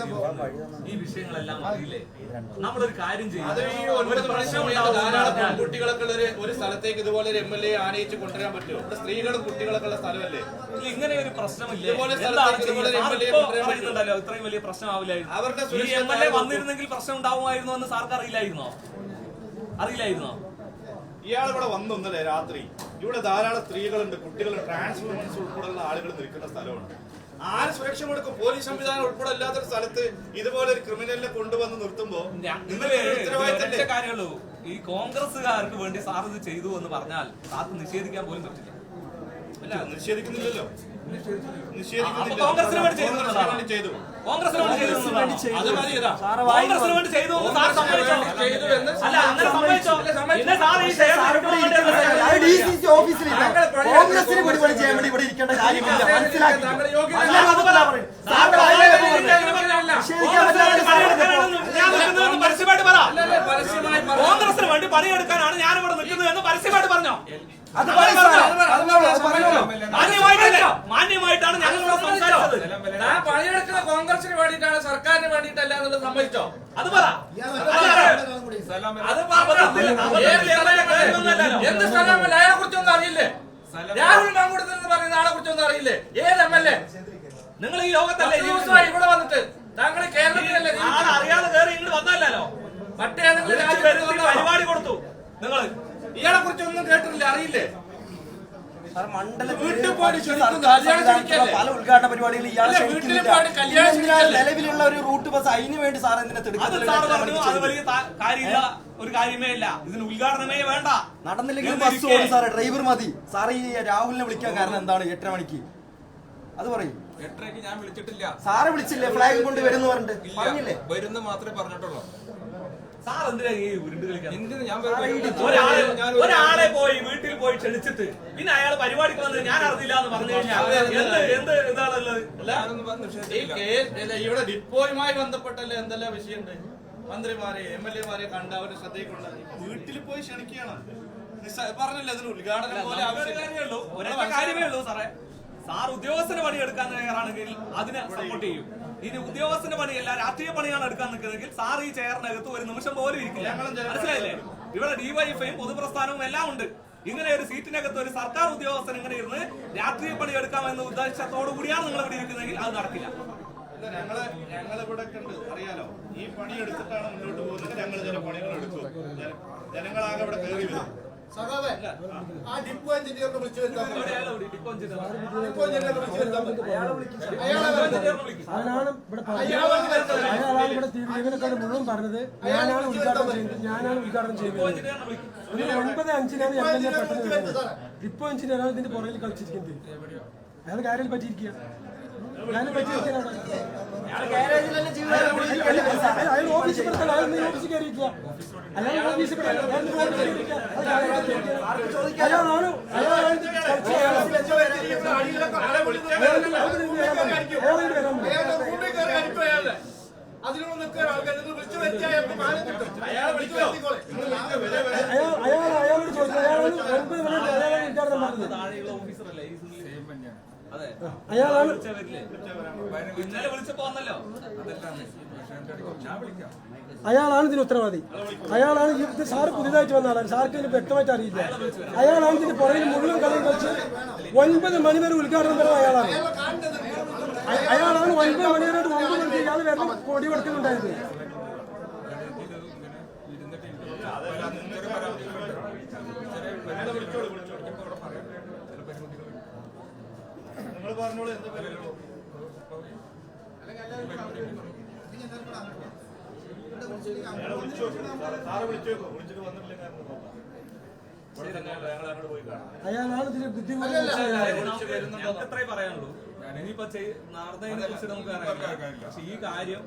ഈ വിഷയങ്ങളെല്ലാം അറിയില്ലേ? നമ്മളൊരു കാര്യം ചെയ്യും. പെൺകുട്ടികളൊക്കെ ഒരു- ഒരു സ്ഥലത്തേക്ക് ഇതുപോലെ ഒരു എം എൽ എ ആനയിച്ച് കൊണ്ടുവരാൻ പറ്റുമോ? ഇവിടെ സ്ത്രീകളും കുട്ടികളൊക്കെ ഉള്ള സ്ഥലമല്ലേ? ഇങ്ങനെ ഒരു പ്രശ്നമില്ല. പറയുന്നുണ്ടല്ലോ ഇത്രയും വലിയ പ്രശ്നമാവില്ലായിരുന്നു. അവരുടെ ഈ എം എൽ എ വന്നിരുന്നെങ്കിൽ പ്രശ്നം ഉണ്ടാവുമായിരുന്നു എന്ന് സാർക്ക് അറിയില്ലായിരുന്നോ? അറിയില്ലായിരുന്നോ? ഇയാൾ ഇവിടെ വന്നൊന്നല്ലേ രാത്രി? ഇവിടെ ധാരാളം സ്ത്രീകളുണ്ട് കുട്ടികളുണ്ട് ട്രാൻസ്ഫോർമൻസ് ഉൾപ്പെടെയുള്ള ആളുകൾ നിൽക്കുന്ന സ്ഥലമാണ് ആര് സുരക്ഷ കൊടുക്കും? പോലീസ് സംവിധാനം ഉൾപ്പെടെ അല്ലാത്തൊരു സ്ഥലത്ത് ഇതുപോലെ ഒരു ക്രിമിനലിനെ കൊണ്ടുവന്ന് നിർത്തുമ്പോ കാര്യമുള്ളൂ. ഈ കോൺഗ്രസ്സുകാർക്ക് വേണ്ടി സാർ ഇത് ചെയ്തു എന്ന് പറഞ്ഞാൽ സാർക്ക് നിഷേധിക്കാൻ പോലും പറ്റില്ല. അല്ല നിഷേധിക്കുന്നില്ലല്ലോ. കോൺഗ്രസിന് വേണ്ടി ചെയ്തു ഡി സി സി ഓഫീസിലില്ല. കോൺഗ്രസിന് പിടിപൊളി ചെയ്യാൻ വേണ്ടി ഇവിടെ ഇരിക്കേണ്ട കാര്യമില്ല. മനസ്സിലാക്കി. കോൺഗ്രസിന് വേണ്ടി പണിയെടുക്കാനാണ് ഞാൻ ഇവിടെ നിൽക്കുന്നത് എന്ന് പരസ്യമായിട്ട് പറഞ്ഞോ? അത് മാന്യമായിട്ടാണ് ഞങ്ങൾ സംസാരിച്ചത്. ഞാൻ പണിയെടുക്കുന്ന കോൺഗ്രസിന് വേണ്ടിയിട്ടാണ് സർക്കാരിന് വേണ്ടിയിട്ടല്ല എന്നുള്ളത് സമ്മതിച്ചോ അത് പറ. അത് കയറുന്നതല്ലല്ലോ. എന്ത് സ്ഥലമല്ല? അയാളെ കുറിച്ചൊന്നും അറിയില്ലേ? രാഹുൽ മാങ്കുടത്തിൽ എന്ന് പറയുന്ന ആളെ കുറിച്ചൊന്നും അറിയില്ലേ? ഏത് എം എൽ എ? നിങ്ങൾ ഈ ലോകത്തല്ലേ ദിവസമായി ഇവിടെ വന്നിട്ട്. താങ്കൾ കേരളത്തിലല്ലേ അറിയാതെ കയറി ഇങ്ങോട്ട് വന്നല്ലോ മറ്റേതെങ്കിലും? പരിപാടി കൊടുത്തു. നിങ്ങൾ ഇയാളെ കുറിച്ചൊന്നും കേട്ടിട്ടില്ല അറിയില്ലേ? പല ഉദ്ഘാടന പരിപാടികൾ ഇയാളെ? നിലവിലുള്ള ഒരു റൂട്ട് ബസ് അതിന് വേണ്ടി സാർ എന്തിനാ ഒരു കാര്യമേ ഇല്ല. ഇതിന് ഉദ്ഘാടനമേ വേണ്ട. നടന്നില്ലെങ്കിൽ ബസ് ഓടും സാറേ ഡ്രൈവർ മതി. സാർ ഈ രാഹുലിനെ വിളിക്കാൻ കാരണം എന്താണ്? എട്ടര മണിക്ക്. അത് പറയും. എട്ടരക്ക് ഞാൻ വിളിച്ചിട്ടില്ല. സാറ് വിളിച്ചില്ലേ? ഫ്ലാഗ് കൊണ്ട് വരുന്നു പറഞ്ഞിട്ട് പറഞ്ഞില്ലേ? വരുന്ന മാത്രമേ പറഞ്ഞിട്ടുള്ളൂ. സാർ എന്തിനാ ഈ ഉരുണ്ട് കളിക്കാൻ എന്തിന്? ഞാൻ ഒരാളെ പോയി വീട്ടിൽ പോയി ക്ഷണിച്ചിട്ട്. പിന്നെ അയാൾ പരിപാടിക്ക് വന്നത് ഞാൻ അറിഞ്ഞില്ല എന്ന് പറഞ്ഞു കഴിഞ്ഞാൽ എന്ത് എന്ത് ഇതാണുള്ളത്? ഇവിടെ ഡിപ്പോയുമായി ബന്ധപ്പെട്ടല്ലേ എന്തെല്ലാം വിഷയമുണ്ട്? മന്ത്രിമാരെ എം എൽ എമാരെ കണ്ട് അവരുടെ ശ്രദ്ധയിൽ കൊണ്ടാണ് വീട്ടിൽ പോയി ക്ഷണിക്കുകയാണ്. പറഞ്ഞില്ല അതിന് ഉദ്ഘാടനം പോലെ അവരുടെ ഉള്ളൂ കാര്യമേ ഉള്ളൂ സാറേ. സാർ ഉദ്യോഗസ്ഥന് പണി എടുക്കാൻ തയ്യാറാണെങ്കിൽ അതിന് സപ്പോർട്ട് ചെയ്യും. ഇനി ഉദ്യോഗസ്ഥന്റെ പണിയല്ല രാഷ്ട്രീയ പണിയാണ് എടുക്കാൻ നിൽക്കുന്നതെങ്കിൽ സാർ ഈ ചെയറിനകത്ത് ഒരു നിമിഷം പോലും ഇരിക്കില്ല. മനസ്സിലായില്ലേ? ഇവിടെ ഡിവൈഎഫ്ഐയും പൊതുപ്രസ്ഥാനവും എല്ലാം ഉണ്ട്. ഇങ്ങനെ ഒരു സീറ്റിനകത്ത് ഒരു സർക്കാർ ഉദ്യോഗസ്ഥൻ ഇങ്ങനെ ഇരുന്ന് രാഷ്ട്രീയ പണി എടുക്കാമെന്ന ഉദ്ദേശത്തോടു കൂടിയാണ് നിങ്ങൾ ഇവിടെ ഇരിക്കുന്നതെങ്കിൽ അത് നടക്കില്ല. ഞങ്ങൾ ഞങ്ങൾ ഇവിടെ ഉണ്ട്. അറിയാലോ? ഈ പണി എടുത്തിട്ടാണ് മുന്നോട്ട് പോകുന്നത്. ഞങ്ങൾ ചില പണികൾ എടുത്തു. ജന- ജനങ്ങളാകെ ഇവിടെ കയറി വരും. സഖാവേ, ആ ഡിപ്പോ എഞ്ചിനീയറിനെ വിളിച്ചു വരുത്താൻ ഡിപ്പോ. ഡിപ്പോ എഞ്ചിനീയറിനെ വിളിച്ചു വരുത്താൻ ഡിപ്പോ. ഞാനാണ് ഇവിടെ? അയാളാണ് ഇവിടെ വിയിലൊക്കെ മുഴുവൻ പറഞ്ഞത്. ഞാനാണ് ഉദ്ഘാടനം ചെയ്യുന്നത്. ഞാനാണ് ഉദ്ഘാടനം ഡിപ്പോ വിളിക്കും. ഒരു ഒൻപത് അഞ്ചിനാണ് എം എൽ എ പെട്ടെന്ന് വരുന്നത്. ഇപ്പൊ അഞ്ചിനാണ് ഇതിന്റെ പുറകിൽ കളിച്ചിരിക്കുന്നത്. അയാൾ കാര്യം പറ്റിയിരിക്കുക ഞാനും പറ്റിയിരിക്കാനാണ് അയാൾ ഓഫീസിൽ അയാൾ ഓഫീസിൽ കയറിയിരിക്കുക അയാൾ ഓഫീസിൽ കിടക്കണം അയാൾ നീ ഓഫീസിൽ കയറിയിരിക്കുക അത് കാര്യം പറ്റിയിരിക്കുക. അയാളാണ് അയാളാണ് ഇത് കളിച്ചത്. അയാൾ അയാളെ വിളിച്ചു അയാൾ ഇത് അയാൾ ഇത് വരാൻ പറഞ്ഞു. അയാൾ ഇത് വരാൻ പറഞ്ഞു. അയാളുടെ റൂമിൽ കയറി അടിക്കും അയാളെ. അതിനുള്ള നിൽക്കുന്ന ആൾക്കാർ വിളിച്ചു വരുത്തിയ അയാൾക്ക്. അയാൾ അയാളോട് ചോദിച്ചു അയാളോട് താഴെയുള്ള ഓഫീസറല്ലേ ഈ അയാളാണ് അയാളാണ് ഇതിന് ഉത്തരവാദി. അയാളാണ് ഇത് സാറ് പുതിയതായിട്ട് വന്ന ആളാണ്. സാർക്ക് ഇതിന് വ്യക്തമായിട്ട് അറിയില്ല. അയാളാണ് ഇതിന് പുറകിൽ മുഴുവൻ കളിയും കളിച്ച് ഒൻപത് മണി വരെ ഉദ്ഘാടനം വരെ അയാളാണ്. അയ- അയാളാണ് ഒൻപത് മണി വരെ ഒൻപത് മണിക്ക് ഇയാൾ കൊടി കൊടുക്കുന്നുണ്ടായത് ഇരുന്നിട്ട് എനിക്ക് ചെറിയ പരാതികളുണ്ട് ചെറിയ പരാതികളുണ്ട് എനിക്കിപ്പോ ഇവിടെ പറയാം ചില പരിമിതികളുണ്ട് നിങ്ങൾ പറഞ്ഞോളൂ എന്ത് പരിപാടി? അയാളെ വിളിച്ചു നോക്കൂ. സാറ് സാറ് വിളിച്ചു നോക്കൂ. വിളിച്ചിട്ട് വന്നിട്ടില്ലെങ്കിൽ നമുക്ക് നോക്കാം. ഇവിടെ തന്നെ ഞങ്ങൾ അങ്ങോട്ട് പോയി കാണാം അയാളാണ് ഇതിന് ബുദ്ധിമുട്ട് പറയാനുള്ളൂ കുറിച്ച് നമുക്ക് അറിയാം. പക്ഷെ ഈ കാര്യം